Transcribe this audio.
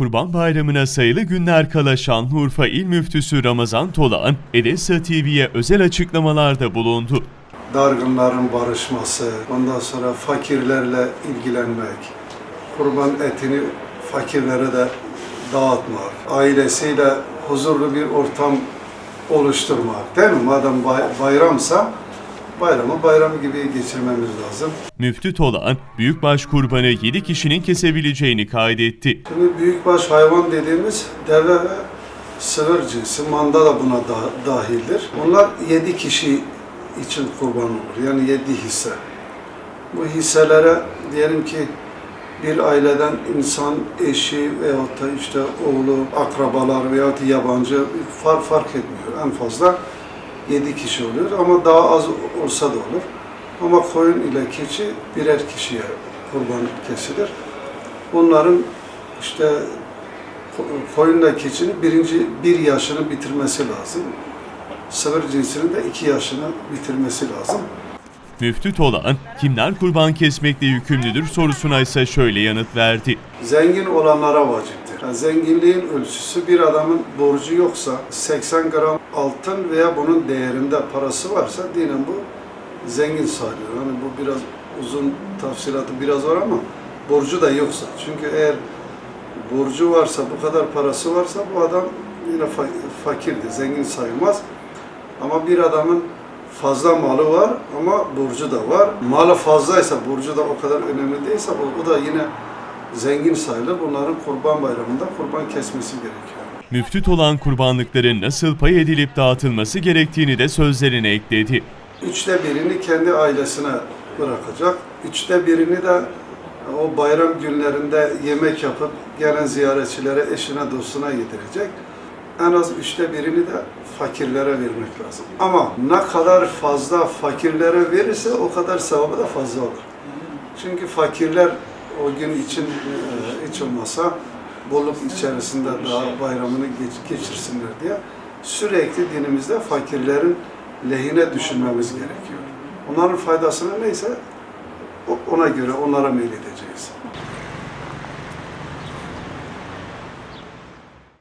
Kurban Bayramı'na sayılı günler kala Şanlıurfa İl Müftüsü Ramazan Tolan, Edessa TV'ye özel açıklamalarda bulundu. dargınların barışması, ondan sonra fakirlerle ilgilenmek, kurban etini fakirlere de dağıtmak, ailesiyle huzurlu bir ortam oluşturmak. Değil mi? Madem bay- bayramsa bayramı bayram gibi geçirmemiz lazım. Müftü Tolan, büyükbaş kurbanı 7 kişinin kesebileceğini kaydetti. Şimdi büyükbaş hayvan dediğimiz deve ve sığır cinsi, manda da buna da, dahildir. Bunlar 7 kişi için kurban olur. Yani 7 hisse. Bu hisselere diyelim ki bir aileden insan, eşi veyahut da işte oğlu, akrabalar veyahut yabancı fark, fark etmiyor. En fazla 7 kişi oluyor ama daha az olsa da olur. Ama koyun ile keçi birer kişiye kurban kesilir. Bunların işte ko- koyunla keçinin birinci bir yaşını bitirmesi lazım. Sığır cinsinin de iki yaşını bitirmesi lazım. Müftü Tolan, kimler kurban kesmekle yükümlüdür sorusuna ise şöyle yanıt verdi. Zengin olanlara vaciptir. Yani zenginliğin ölçüsü bir adamın borcu yoksa 80 gram altın veya bunun değerinde parası varsa dinen bu zengin sayılıyor. Yani bu biraz uzun tafsilatı biraz var ama borcu da yoksa. Çünkü eğer borcu varsa, bu kadar parası varsa bu adam yine fa- fakirdir, zengin sayılmaz. Ama bir adamın fazla malı var ama borcu da var. Malı fazlaysa, borcu da o kadar önemli değilse bu, bu da yine zengin sayılır. Bunların kurban bayramında kurban kesmesi gerekiyor. Müftü Tolan kurbanlıkların nasıl pay edilip dağıtılması gerektiğini de sözlerine ekledi. Üçte birini kendi ailesine bırakacak. Üçte birini de o bayram günlerinde yemek yapıp gelen ziyaretçilere, eşine, dostuna yedirecek. En az üçte birini de fakirlere vermek lazım. Ama ne kadar fazla fakirlere verirse o kadar sevabı da fazla olur. Çünkü fakirler o gün için e, hiç olmasa bolluk içerisinde daha bayramını geç- geçirsinler diye sürekli dinimizde fakirlerin lehine düşünmemiz gerekiyor. Onların faydasına neyse ona göre onlara meyledeceğiz.